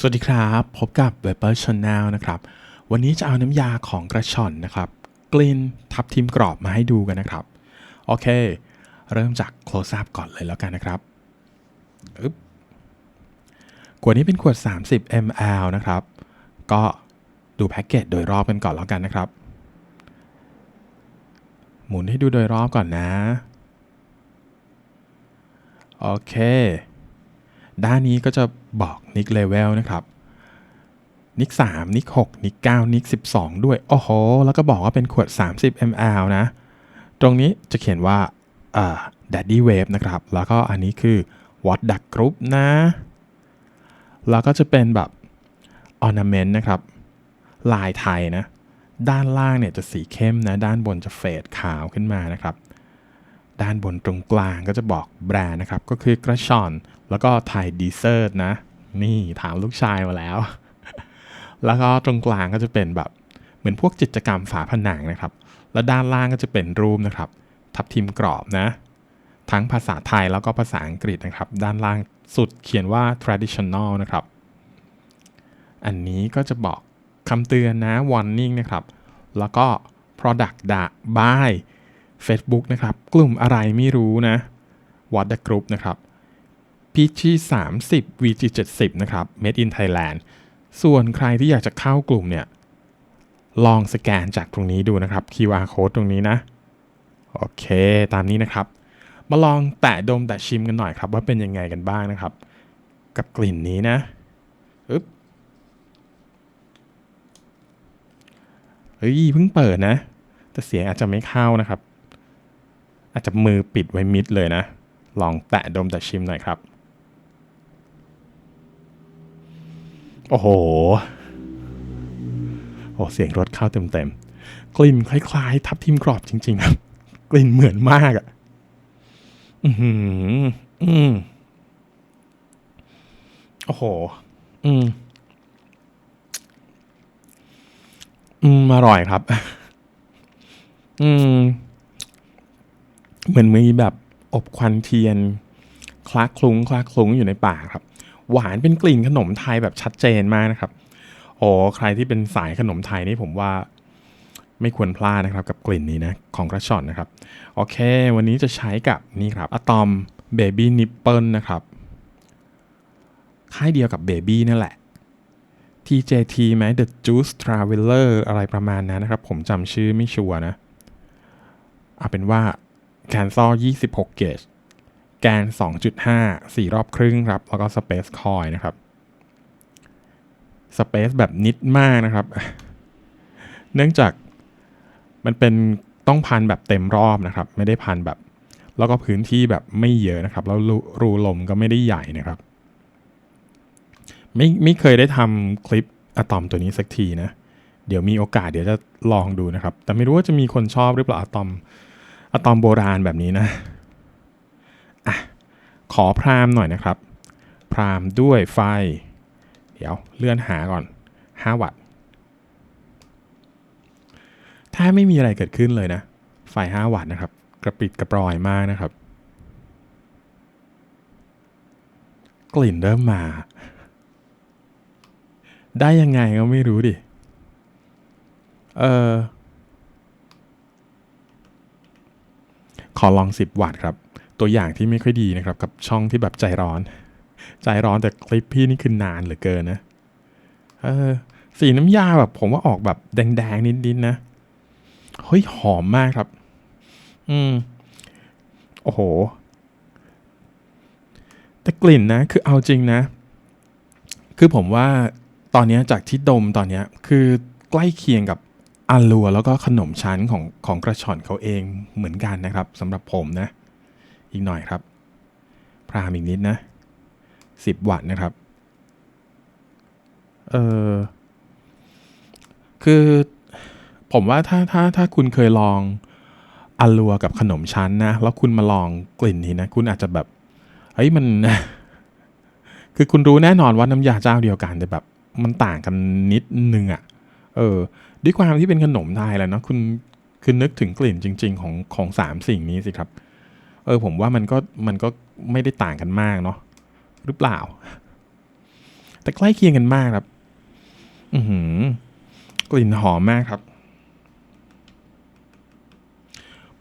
สวัสดีครับ พบกับ w e b e r Channel นะครับ วันนี้จะเอาน้ำยาของกระชอนนะครับ กลิ่นทับทิมกรอบมาให้ดูกันนะครับ โอเค เริ่มจาก close up ก่อนเลยแล้วกันนะครับอึ๊บขวดนี้เป็นขวด 30 ml นะครับ ก็ดูแพ็กเกจโดยรอบกันก่อนแล้วกันนะครับ หมุนให้ดูโดยรอบก่อนนะ โอเค ด้านนี้ก็จะบอกนิกเลเวลนะครับนิก3นิก6นิก9นิก12 ด้วย โอ้โห แล้วก็บอกว่าเป็นขวด 30 ml นะ ตรงนี้จะเขียนว่าเอ่อ Daddy Wave นะครับ แล้วก็อันนี้คือ What Duck Group นะ แล้วก็จะเป็นแบบ Ornament นะครับ ลายไทยนะ ด้านล่างเนี่ยจะสีเข้มนะ ด้านบนจะเฟดขาวขึ้นมานะครับ ด้านบนตรงกลางก็จะบอกแบรนด์นะครับ ก็คือกระชอน แล้วก็ไทยดีเซอร์นะ นี่ถามลูกชายมาแล้ว แล้วก็ตรงกลางก็จะเป็นแบบเหมือนพวกกิจกรรมฝาผนังนะครับ แล้วด้านล่างก็จะเป็นรูปนะครับ ทับทิมกรอบนะ ทั้งภาษาไทยแล้วก็ภาษาอังกฤษนะครับ ด้านล่างสุดเขียนว่า traditional นะครับ อันนี้ก็จะบอกคำเตือนนะ warning นะครับ แล้วก็ product da by Facebook นะครับ กลุ่มอะไรไม่รู้นะ What the Group นะครับ PG 30 VG 70นะครับ Made in Thailand ส่วนใครที่อยากจะเข้ากลุ่มเนี่ย ลองสแกนจากตรงนี้ดูนะครับ QR code ตรงนี้นะ โอเค ตามนี้นะครับ มาลองแตะดมแตะชิมกันหน่อยครับ ว่าเป็นยังไงกันบ้างนะครับ กับกลิ่นนี้นะอึ๊บเฮ้ยเพิ่งเปิดนะ แต่เสียงอาจจะไม่เข้านะครับ อาจจะมือปิดไว้มิดเลยนะ ลองแตะดมแตะชิมหน่อยครับ โอ้โห โอ้เสียงรถเข้าเต็มๆ กลิ่นคล้ายๆ ทับทิมกรอบจริง ๆ ครับ กลิ่นเหมือนมากอะ่ะ อือหืออืมโอ้โห อืม อืม อร่อยครับ อืม เหมือนมีแบบอบควันเทียน คลักคลุ้งคลักคลุ้งอยู่ในปากครับ หวานเป็นกลิ่นขนมไทยแบบชัดเจนมากนะครับโอ้ใครที่เป็นสายขนมไทยนี่ผมว่าไม่ควรพลาดนะครับกับกลิ่นนี้นะของกระชอนนะครับ โอเค วันนี้จะใช้กับนี่ครับอะตอมเบบี้นิปเปิลนะครับ ค่ายเดียวกับเบบี้นั่นแหละ TJT ไหม The Juice Traveler อะไรประมาณนั้นนะครับ ผมจำชื่อไม่ชัวร์นะเอาเป็นว่า แคนซอ26 เกจ แกน 2.5 4 รอบครึ่งครับ แล้วก็สเปซคอยนะครับสเปซแบบนิดมากนะครับ เนื่องจากมันเป็นต้องพันแบบเต็มรอบนะครับ ไม่ได้พันแบบ แล้วก็พื้นที่แบบไม่เยอะนะครับ แล้วรูรูลมก็ไม่ได้ใหญ่นะครับ ไม่ไม่เคยได้ทำคลิปอะตอมตัวนี้สักทีนะ เดี๋ยวมีโอกาสเดี๋ยวจะลองดูนะครับ แต่ไม่รู้ว่าจะมีคนชอบหรือเปล่าอะตอม อะตอมโบราณแบบนี้นะอะขอพรามหน่อยนะครับ พรามด้วยไฟ เดี๋ยวเลื่อนหาก่อน 5 วัตต์ ถ้าไม่มีอะไรเกิดขึ้นเลยนะ ไฟ 5 วัตต์นะครับ กระปิดกระปรอยมากนะครับ กลิ่นเริ่มมา ได้ยังไงก็ไม่รู้ดิ เออ ขอลอง 10 วัตต์ครับ ตัวอย่างที่ไม่ค่อยดีนะครับ กับช่องที่แบบใจร้อน ใจร้อนแต่คลิปพี่นี่คือนานเหลือเกินนะเออสีน้ำยาแบบผมว่าออกแบบแดงๆนิดๆนะเฮ้ยหอมมากครับ อืม โอ้โห แต่กลิ่นนะ คือเอาจริงนะ คือผมว่าตอนนี้จากที่ดมตอนนี้คือใกล้เคียงกับ อาลัวแล้วก็ขนมชั้นของของกระชอนเขาเองเหมือนกันนะครับสำหรับผมนะ อีกหน่อยครับ พรามอีกนิดนะ 10 วัตต์นะครับ เออคือผมว่าถ้าถ้าถ้าคุณเคยลองอาลัวกับขนมชั้นนะ แล้วคุณมาลองกลิ่นนี้นะ คุณอาจจะแบบเฮ้ยมัน คือคุณรู้แน่นอนว่าน้ำยาเจ้าเดียวกันแต่แบบ มันต่างกันนิดนึงอะ่ะ เออด้วยความที่เป็นขนมไทยแหล้วเนาะคุณคือนึกถึงกลิ่นจริง ๆ ของของสามสิ่งนี้สิครับ เออผมว่ามันก็มันก็ไม่ได้ต่างกันมากเนาะหรือเปล่า แต่ใกล้เคียงกันมากครับ อือหือกลิ่นหอมมากครับ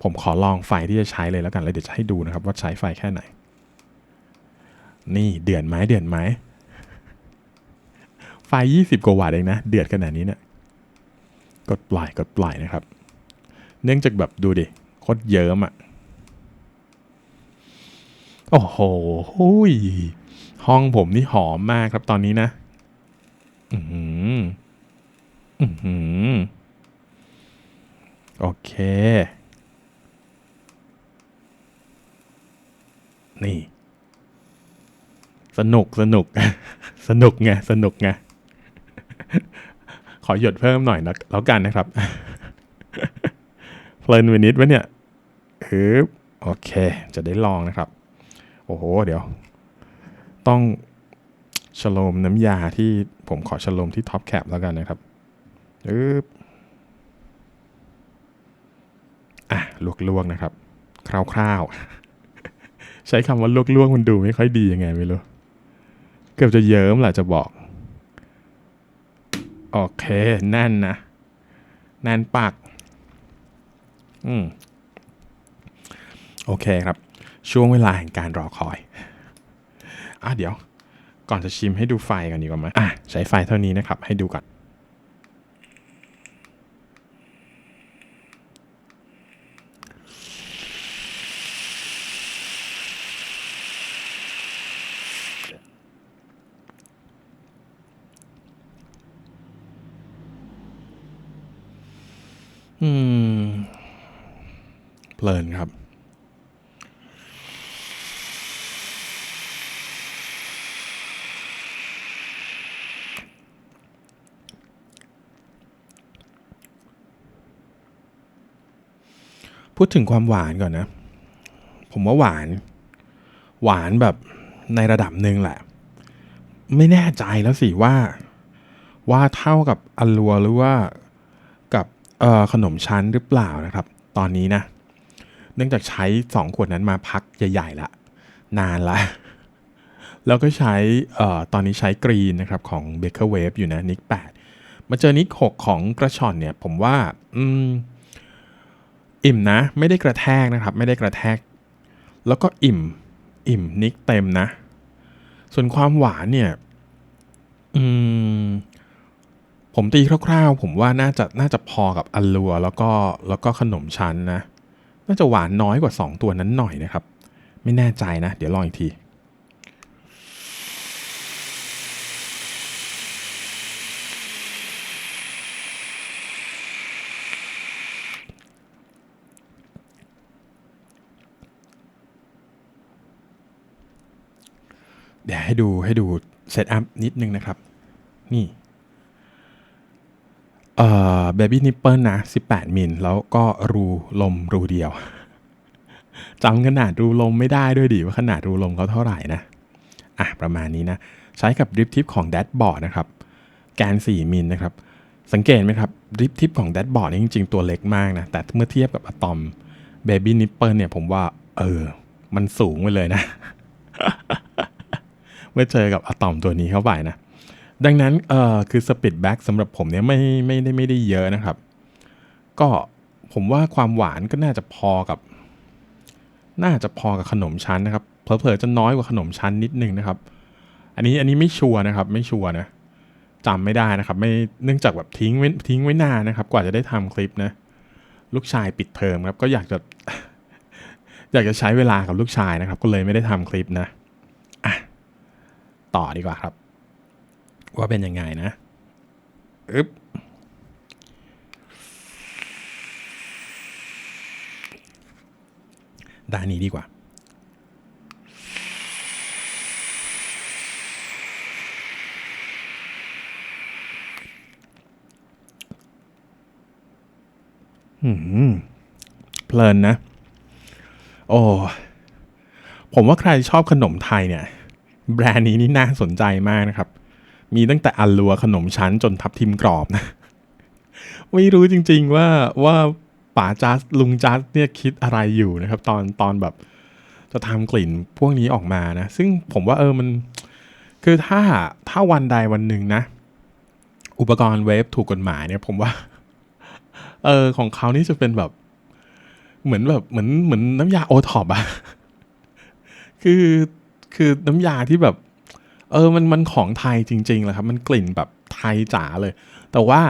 ผมขอลองไฟที่จะใช้เลยแล้วกันแล้วเดี๋ยวจะให้ดูนะครับ ว่าใช้ไฟแค่ไหน นี่เดือดไหมเดือดไหมไฟยี่สิบกว่าวัตต์เองนะ เดือดขนาดนี้เนะี่ย กดปล่อยกดปล่อยนะครับ เนื่องจากแบบดูดิโคตรเยิ้มอะ่ะโอ้โหห้องผมนี่หอมมากครับตอนนี้นะ อือหืออือหือโอเค นี่ สนุกสนุก สนุกไง สนุกไง ขอหยดเพิ่มหน่อยนะแล้วกันนะครับ เพลินไปนิดวะเนี่ยฮึบโอเค จะได้ลองนะครับ โอ้โห เดี๋ยว ต้องฉโลมน้ำยาที่ผมขอฉโลมที่ท็อปแคปแล้วกันนะครับอึบอะลวกๆนะครับ คร่าวๆ ใช้คำว่าลวกๆมันดูไม่ค่อยดียังไงไม่รู้ เกือบจะเยิ้มแหละจะบอก โอเค แน่นนะ แน่นปาก อืม โอเคครับ ช่วงเวลาแห่งการรอคอย อะเดี๋ยว ก่อนจะชิมให้ดูไฟก่อนดีกว่าไหมอะ ใช้ไฟเท่านี้นะครับ ให้ดูก่อน พูดถึงความหวานก่อนนะ ผมว่าหวาน หวานแบบในระดับหนึ่งแหละ ไม่แน่ใจแล้วสิว่า ว่าเท่ากับอัลลัวหรือว่ากับขนมชั้นหรือเปล่านะครับ ตอนนี้นะ เนื่องจากใช้ 2 ขวดนั้นมาพักใหญ่ๆละนานละ แล้วก็ใช้อตอนนี้ใช้กรีนนะครับของ Baker Wave อยู่นะนิก8มาเจอนิก6ของกระชอนเนี่ย ผมว่า อืม อิ่มนะ ไม่ได้กระแทกนะครับ ไม่ได้กระแทก แล้วก็อิ่ม อิ่มนิกเต็มนะ ส่วนความหวานเนี่ย อืม ผมตีคร่าวๆ ผมว่าน่าจะน่าจะพอกับอัลลัว แล้วก็แล้วก็ขนมชั้นนะ น่าจะหวานน้อยกว่า 2 ตัวนั้นหน่อยนะครับ ไม่แน่ใจนะ เดี๋ยวลองอีกที เดี๋ยวให้ดูให้ดูเซตอัพนิดนึงนะครับ นี่เอ่อเบบี้นิปเปิลนะ 18 มิล แล้วก็รูลมรูเดียวจำขนาดรูลมไม่ได้ด้วยดิว่าขนาดรูลมเขาเท่าไหร่นะ อะ ประมาณนี้นะ ใช้กับดริฟทิปของแดชบอร์ดนะครับ แกน 4 มิลนะครับ สังเกตไหมครับดริฟทิปของแดชบอร์ดนี่จริงๆ ตัวเล็กมากนะ แต่เมื่อเทียบกับอะตอมเบบี้นิปเปิลเนี่ยผมว่า เออ มันสูงไปเลยนะ มื่อเจอกับอะตอมตัวนี้เข้าไปนะ ดังนั้นเอ่อคือสปีดแบ็กสำหรับผมเนี่ยไม่ไม่ได้ไม่ได้เยอะนะครับ ก็ผมว่าความหวานก็น่าจะพอกับ น่าจะพอกับขนมชั้นนะครับเผลอๆจะน้อยกว่าขนมชั้นนิดนึงนะครับ อันนี้อันนี้ไม่ชัวร์นะครับ ไม่ชัวร์นะจำไม่ได้นะครับ ไม่เนื่องจากแบบทิ้งไว้ทิ้งไว้นานนะครับ กว่าจะได้ทำคลิปนะ ลูกชายปิดเทอมครับ ก็อยากจะ อยากจะใช้เวลากับลูกชายนะครับ ก็เลยไม่ได้ทำคลิปนะ ต่อดีกว่าครับ ว่าเป็นยังไงนะอึ๊บด้านนี้ดีกว่า อืม เพลินนะ โอ้ ผมว่าใครชอบขนมไทยเนี่ย แบรนด์นี้นี่น่าสนใจมากนะครับ มีตั้งแต่อัลลัวขนมชั้นจนทับทิมกรอบนะ ไม่รู้จริงๆว่าว่าป๋าจัสลุงจัสเนี่ยคิดอะไรอยู่นะครับ ตอนตอนแบบจะทำกลิ่นพวกนี้ออกมานะ ซึ่งผมว่าเออมันคือถ้าถ้าวันใดวันหนึ่งนะ อุปกรณ์เวฟถูกกฎหมายเนี่ยผมว่า เออของเขานี่จะเป็นแบบ เหมือนแบบเหมือนเหมือนน้ำยาโอท็อปอะคือ คือน้ำยาที่แบบ เออมันมันของไทยจริงๆแหละครับ มันกลิ่นแบบไทยจ๋าเลย แต่ว่า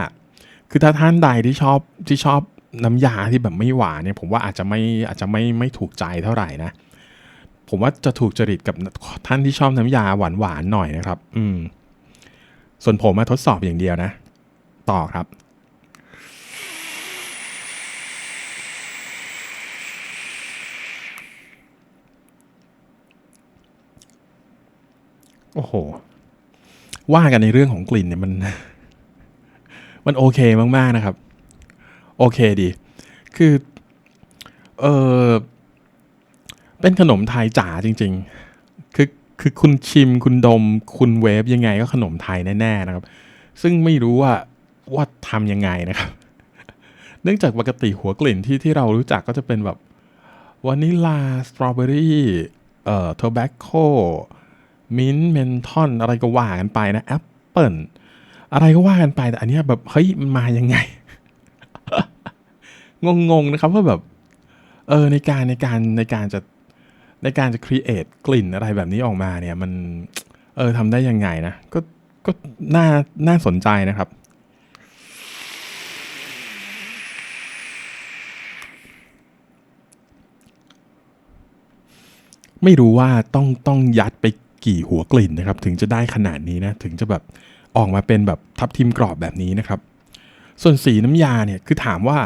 คือถ้าท่านใดที่ชอบที่ชอบน้ำยาที่แบบไม่หวานเนี่ย ผมว่าอาจจะไม่อาจจะไม่ไม่ถูกใจเท่าไหร่นะ ผมว่าจะถูกจริตกับท่านที่ชอบน้ำยาหวานหวานๆหน่อยนะครับ อืม ส่วนผมมาทดสอบอย่างเดียวนะ ต่อครับ โอ้โห ว่ากันในเรื่องของกลิ่นเนี่ยมัน มันโอเคมากๆนะครับ โอเคดี คือ เออเป็นขนมไทยจ๋าจริง ๆ คือคือคุณชิมคุณดม คุณเวฟยังไงก็ขนมไทยแน่ๆนะครับ ซึ่งไม่รู้ว่าว่าทำยังไงนะครับ เนื่องจากปกติหัวกลิ่นที่ที่เรารู้จักก็จะเป็นแบบวานิลาสตรอเบอรี่เอ่อโทแบคโค มิ้นท์เมนทอนอะไรก็ว่ากันไปนะแอปเปิลอะไรก็ว่ากันไปแต่อันนี้แบบเฮ้ยมันมายังไง งงๆนะครับว่าแบบเออในการในการในการจะในการจะครีเอทกลิ่นอะไรแบบนี้ออกมาเนี่ยมันเออทำได้ยังไงนะ ก็ก็น่าน่าสนใจนะครับ ไม่รู้ว่าต้องต้องยัดไป กี่หัวกลิ่นนะครับ ถึงจะได้ขนาดนี้นะถึงจะแบบออกมาเป็นแบบทับทิมกรอบแบบนี้นะครับ ส่วนสีน้ำยาเนี่ยคือถามว่า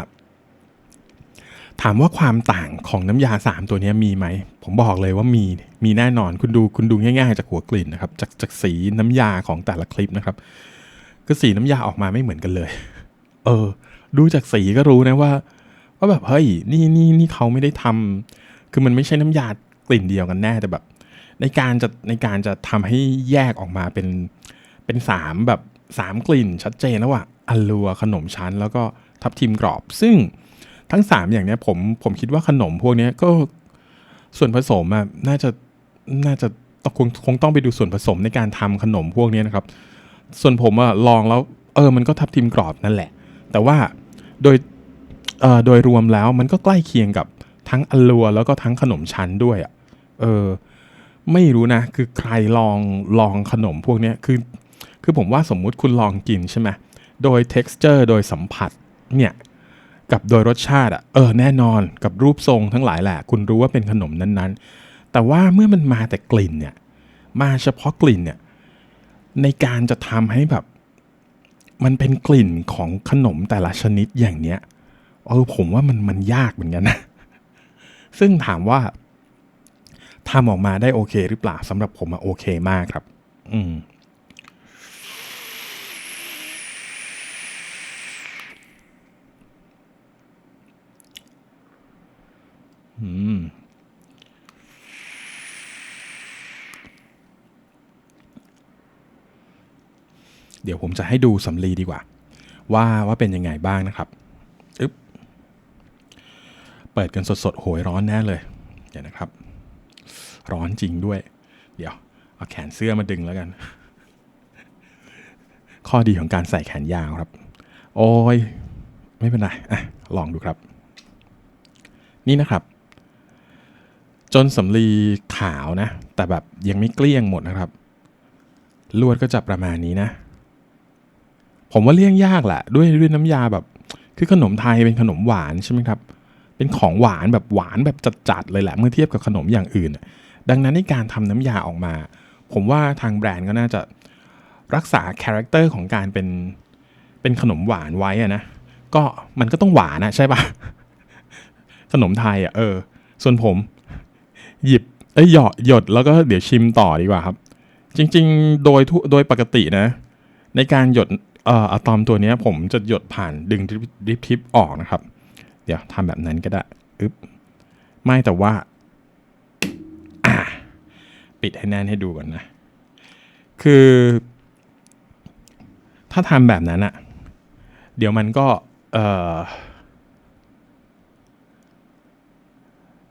ถามว่าความต่างของน้ำยา 3 ตัวนี้มีไหม ผมบอกเลยว่ามีมีแน่นอนคุณดูคุณดูง่ายๆจากหัวกลิ่นนะครับจากจากสีน้ำยาของแต่ละคลิปนะครับคือสีน้ำยาออกมาไม่เหมือนกันเลย เออ ดูจากสีก็รู้นะว่าว่าแบบเฮ้ยนี่นี่นี่เขาไม่ได้ทำคือมันไม่ใช่น้ำยากลิ่นเดียวกันแน่แต่แบบ ในการจะในการจะทำให้แยกออกมาเป็นเป็นสามแบบสามกลิ่นชัดเจนแล้วว่าอัลลัวขนมชั้น แล้วก็ทับทิมกรอบ ซึ่งทั้ง 3 อย่างเนี้ยผมผมคิดว่าขนมพวกเนี้ยก็ส่วนผสมอะน่าจะน่าจะต้องคงคงต้องไปดูส่วนผสมในการทำขนมพวกเนี้ยนะครับ ส่วนผมอะลองแล้วเออมันก็ทับทิมกรอบนั่นแหละ แต่ว่าโดยเอ่อโดยรวมแล้วมันก็ใกล้เคียงกับทั้งอัลลัวแล้วก็ทั้งขนมชั้นด้วยอะเออ ไม่รู้นะ คือใครลองลองขนมพวกนี้คือ คือผมว่าสมมุติคุณลองกินใช่ไหมโดย texture โดยสัมผัสเนี่ยกับโดยรสชาติอะเออแน่นอนกับรูปทรงทั้งหลายแหละ คุณรู้ว่าเป็นขนมนั้นๆ แต่ว่าเมื่อมันมาแต่กลิ่นเนี่ยมาเฉพาะกลิ่นเนี่ยในการจะทำให้แบบ มันเป็นกลิ่นของขนมแต่ละชนิดอย่างเนี้ยเออผมว่ามันมันยากเหมือนกันนะ ซึ่งถามว่า ทำออกมาได้โอเคหรือเปล่าสำหรับผมอะโอเคมากครับ อืมอืมเดี๋ยวผมจะให้ดูสำลีดีกว่า ว่าว่าเป็นยังไงบ้างนะครับอึ๊บเปิดกันสดๆโหยร้อนแน่เลย เดี๋ยวนะครับ ร้อนจริงด้วย เดี๋ยว เอาแขนเสื้อมาดึงแล้วกัน ข้อดีของการใส่แขนยาวครับ โอ้ย ไม่เป็นไรอะลองดูครับ นี่นะครับ จนสำลีขาวนะ แต่แบบยังไม่เกลี้ยงหมดนะครับ ลวดก็จะประมาณนี้นะ ผมว่าเลี่ยงยากแหละ ด้วยด้วยน้ำยาแบบ คือขนมไทยเป็นขนมหวานใช่ไหมครับเป็นของหวานแบบหวานแบบจัดๆเลยแหละเมื่อเทียบกับขนมอย่างอื่น ดังนั้นในการทำน้ำยาออกมา ผมว่าทางแบรนด์ก็น่าจะรักษาคาแรคเตอร์ของการเป็นเป็นขนมหวานไว้อะนะก็มันก็ต้องหวานนะใช่ปะขนมไทยอะเออ ส่วนผม หยิบเอ้ยหยอดหยดแล้วก็เดี๋ยวชิมต่อดีกว่าครับ จริง ๆ โดยโดยปกตินะ ในการหยดเอ่ออะตอมตัวนี้ผมจะหยดผ่านดึงดริปทิปออกนะครับ เดี๋ยวทำแบบนั้นก็ได้อึ๊บไม่แต่ว่า ปิดให้แน่นให้ดูก่อนนะ คือ ถ้าทำแบบนั้นอะเดี๋ยวมันก็เออ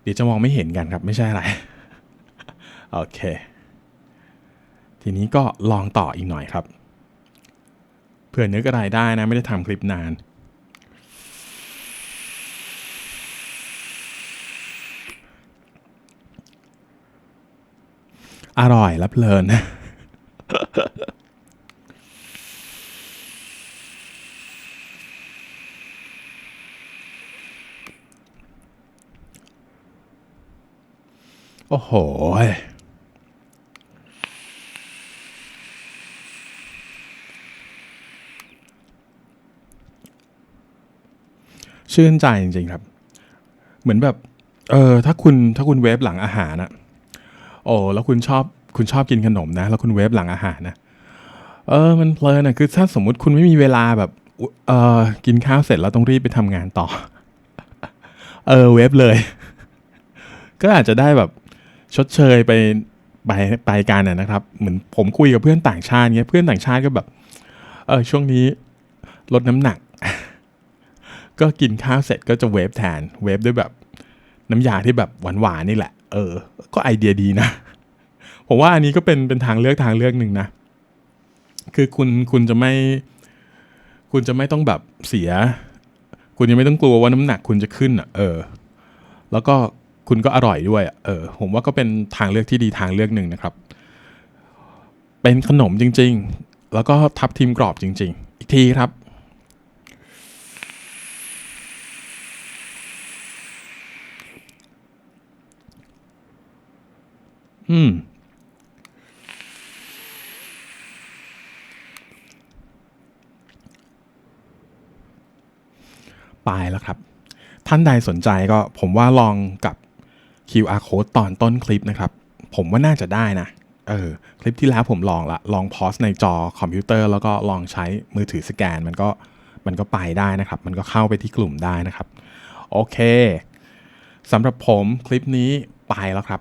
เดี๋ยวจะมองไม่เห็นกันครับไม่ใช่อะไร โอเค ทีนี้ก็ลองต่ออีกหน่อยครับ เผื่อนึกอะไรได้นะ ไม่ได้ทำคลิปนาน อร่อยและเพลินนะโอ้โห ชื่นใจจริงๆครับ เหมือนแบบ เออ ถ้าคุณ ถ้าคุณเวฟหลังอาหารนะ โอ้แล้วคุณชอบคุณชอบกินขนมนะ แล้วคุณเวฟหลังอาหารนะ เออมันเพลินอะคือถ้าสมมุติคุณไม่มีเวลาแบบเออกินข้าวเสร็จแล้วต้องรีบไปทำงานต่อ เออเวฟเลย ก็อาจจะได้แบบชดเชยไปไปไปกันอะนะครับ เหมือนผมคุยกับเพื่อนต่างชาติเงี้ยเพื่อนต่างชาติก็แบบเออช่วงนี้ลดน้ำหนัก ก็กินข้าวเสร็จก็จะเวฟแทนเวฟด้วยแบบน้ำยาที่แบบหวานๆนี่แหละ เออ ก็ไอเดียดีนะ ผมว่าอันนี้ก็เป็นเป็นทางเลือกทางเลือกหนึ่งนะ คือคุณคุณจะไม่ คุณจะไม่ต้องแบบเสีย คุณยังไม่ต้องกลัวว่าน้ำหนักคุณจะขึ้นอะ เออ แล้วก็คุณก็อร่อยด้วยอะเออ ผมว่าก็เป็นทางเลือกที่ดีทางเลือกหนึ่งนะครับ เป็นขนมจริง ๆ แล้วก็ทับทิมกรอบจริง ๆ อีกทีครับ อืมไปแล้วครับ ท่านใดสนใจก็ผมว่าลองกับ QR code ตอนต้นคลิปนะครับ ผมว่าน่าจะได้นะ เออ คลิปที่แล้วผมลองละ ลองพอสในจอคอมพิวเตอร์ แล้วก็ลองใช้มือถือสแกน มันก็มันก็ไปได้นะครับ มันก็เข้าไปที่กลุ่มได้นะครับ โอเคสำหรับผมคลิปนี้ไปแล้วครับ